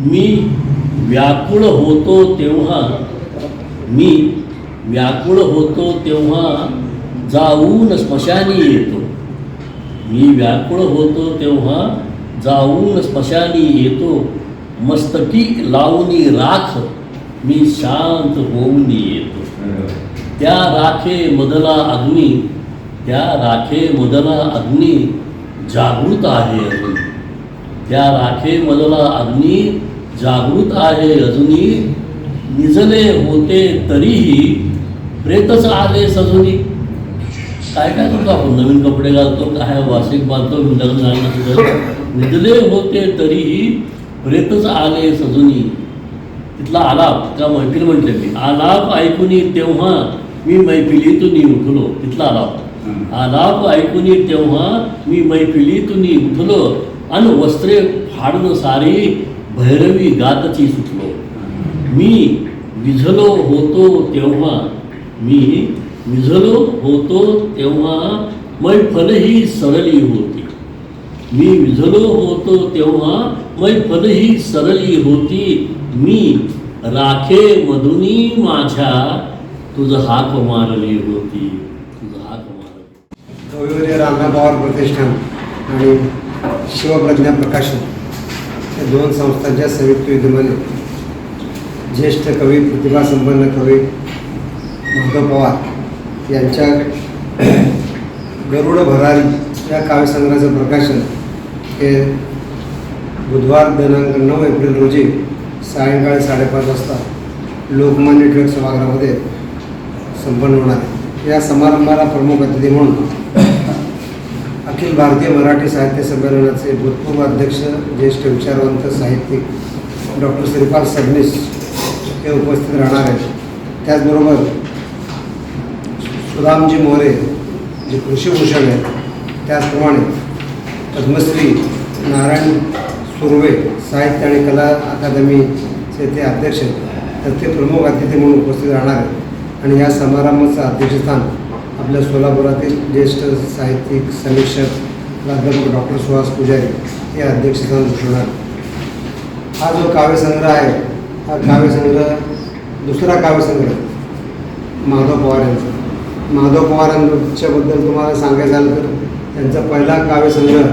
मी व्याकुळ होतो तेव्हा मी व्याकुळ होतो तेव्हा जाऊन स्मशानी येतो. मी व्याकुळ होतो तेव्हा जाऊन स्मशानी येतो. मस्तकी लावणी राख मी शांत होऊन येतो. त्या राखे मदला अग्नी त्या राखे मदला अग्नी जागृत आहे. अजून त्या राखे मदला अग्नी जागृत आहे अजूनी निजले होते तरीही प्रेतच आले सजूनी काय काय करतो आपण? नवीन कपडे घालतो काय? वार्षिक बांधतो निजले होते तरीही प्रेतच आले सजूनी तिथला आलाप त्या मैफिल म्हटले मी आलाप ऐकूनी तेव्हा मी मैफिलीतून उठलो. तिथला आलाप. आलाप ऐकूनी तेव्हा मी मैफिलीतून उठलो आणि वस्त्रे फाडणं सारी भैरवी गातची सुटलो. मी विझलो होतो तेव्हा मी विझलो होतो तेव्हा मैफलही सरली होती. मी विझलो होतो तेव्हा मैफलही सरली होती. मी राखे मधुनी माझ्या तुझं हाक मारली होती. तुझं हाक मारली कविवर्य रामना पवार प्रतिष्ठान आणि शिवप्रज्ञा प्रकाशन. दोन संस्थांच्या संयुक्त विद्यमाने ज्येष्ठ कवी प्रतिभासंपन्न कवी माधव पवार यांच्या गरुड भरारी या काव्यसंग्रहाचं प्रकाशन हे बुधवार दिनांक नऊ एप्रिल रोजी सायंकाळी साडेपाच वाजता लोकमान्य टिळक सभागृहामध्ये संपन्न होणार या समारंभाला प्रमुख अतिथी म्हणून अखिल भारतीय मराठी साहित्य संमेलनाचे भूतपूर्व अध्यक्ष ज्येष्ठ विचारवंत साहित्यिक डॉक्टर श्रीपाल सबनीस हे उपस्थित राहणार आहेत. त्याचबरोबर सुदामजी मोरे जे कृषीभूषण आहेत त्याचप्रमाणे पद्मश्री नारायण सुर्वे साहित्य आणि कला अकादमीचे ते अध्यक्ष आहेत. तर ते प्रमुख अतिथी म्हणून उपस्थित राहणार आहेत. आणि या समारंभाचं अध्यक्षस्थान आपल्या सोलापुरातील ज्येष्ठ साहित्यिक समीक्षक प्राध्यापक डॉक्टर सुहास पुजारी हे अध्यक्षस्थान भूषवणार हा जो काव्यसंग्रह आहे हा काव्यसंग्रह दुसरा काव्यसंग्रह माधव पवार यांचा. माधव पवारांच्याबद्दल तुम्हाला सांगायचं झालं तर त्यांचा पहिला काव्यसंग्रह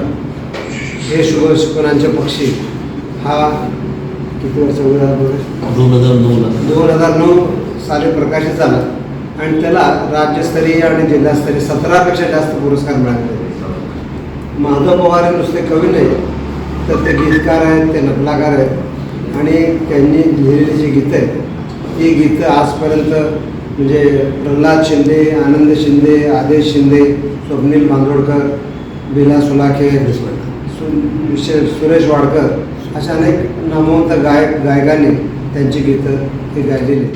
हे शुभ शुकनांचे पक्षी हा किती वर्ष? दोन हजार नऊला दोन हजार नऊ साली प्रकाशित झाला. आणि त्याला राज्यस्तरीय आणि जिल्हास्तरीय सतरापेक्षा जास्त पुरस्कार मिळाले माधव पवार हे नुसते कवी नाही तर ते गीतकार आहेत ते नकलाकार आहेत आणि त्यांनी लिहिलेली जी गीतं आहेत ती गीतं आजपर्यंत म्हणजे प्रल्हाद शिंदे आनंद शिंदे आदेश शिंदे स्वप्नील बांदोडकर बिला सुलाखे सु सुरेश वाडकर अशा अनेक नामवंत गायक गायकांनी त्यांची गीतं ते गायलेली आहेत.